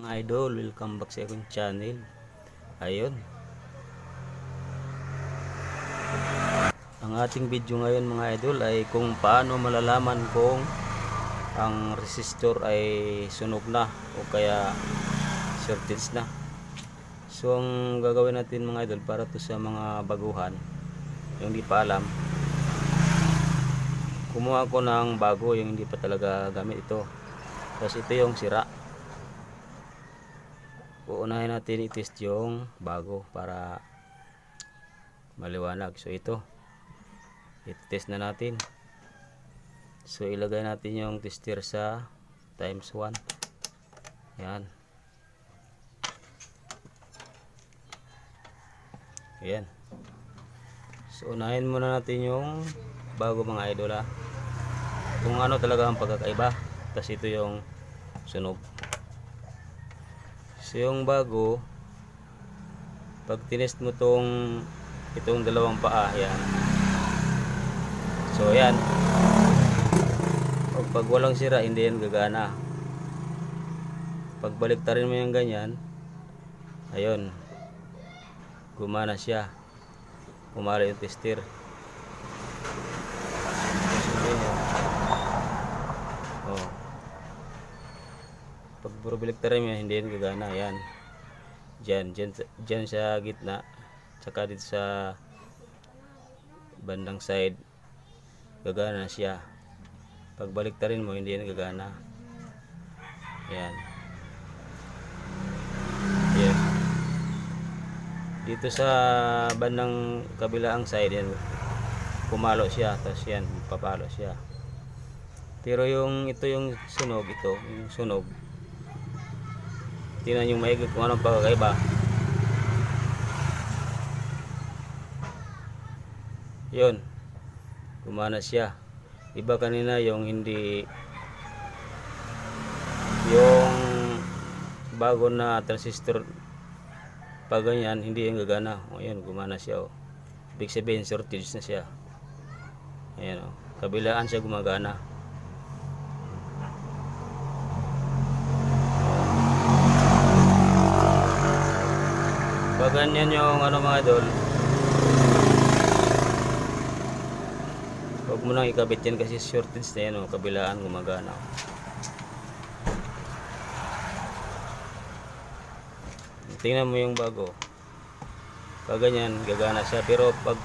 Mga idol, welcome back sa akong channel. Ayun. Ang ating video ngayon mga idol ay kung paano malalaman kung ang resistor ay sunog na o kaya shortage na. So ang gagawin natin mga idol para to sa mga baguhan yung hindi pa alam kumuha ko ng bago yung hindi pa talaga gamit ito tapos ito yung sira uunahin natin i-test yung bago para maliwanag. So ito. I-test na natin. So ilagay natin yung tester sa times 1 yan yan so unahin muna natin yung bago mga idol ha. Kung ano talaga ang pagkakaiba. Tapos ito yung sunog So yung bago, pag tinest mo tong itong dalawang paa, yan. So yan. O pag walang sira, hindi yan gagana. Pag baliktarin mo yung ganyan, ayun, gumana siya. Umala yung tester. Pag puro baliktarin mo, hindi yan gagana. Yan. Diyan, sa- diyan sa gitna. Tsaka dito sa bandang side, gagana siya. Pag baliktarin mo, hindi yan gagana. Yan. Yes. Dito sa bandang kabilaang side, yan, pumalo siya. Tapos yan, papalo siya. Pero yung ito yung sunog, ito, yung sunog, Tingnan yung maigit kung anong pagkakaiba. Yun. Gumana siya. Iba kanina yung hindi yung bago na transistor pag ganyan, hindi yung gagana. O yun, gumana siya. Oh. Ibig sabihin, shortage na siya. Ayan o. Kabilaan siya gumagana. Pag ganyan yung ano mga idol, huwag mo nang ikabit yan kasi shortage na yan o, kabilaan gumagana. Tingnan mo yung bago. Pag ganyan, gagana siya. Pero pag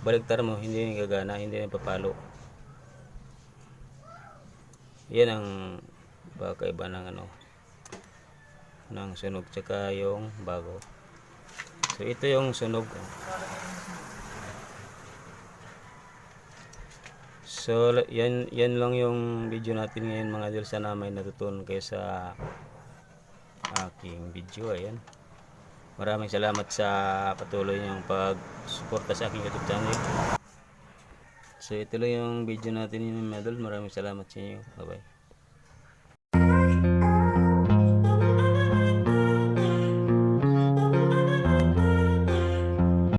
baligtar mo, hindi yung gagana, hindi yung papalo. Yan ang bakaiba ng ano, ng sunog tsaka yung bago. So ito yung sunog. So yan, yan lang yung video natin ngayon mga idol. Sana may natutunan kayo sa aking video. Ayan. Maraming salamat sa patuloy niyong pag-suporta sa aking youtube channel. So ito lang yung video natin yun mga idol. Maraming salamat sa inyo. Bye bye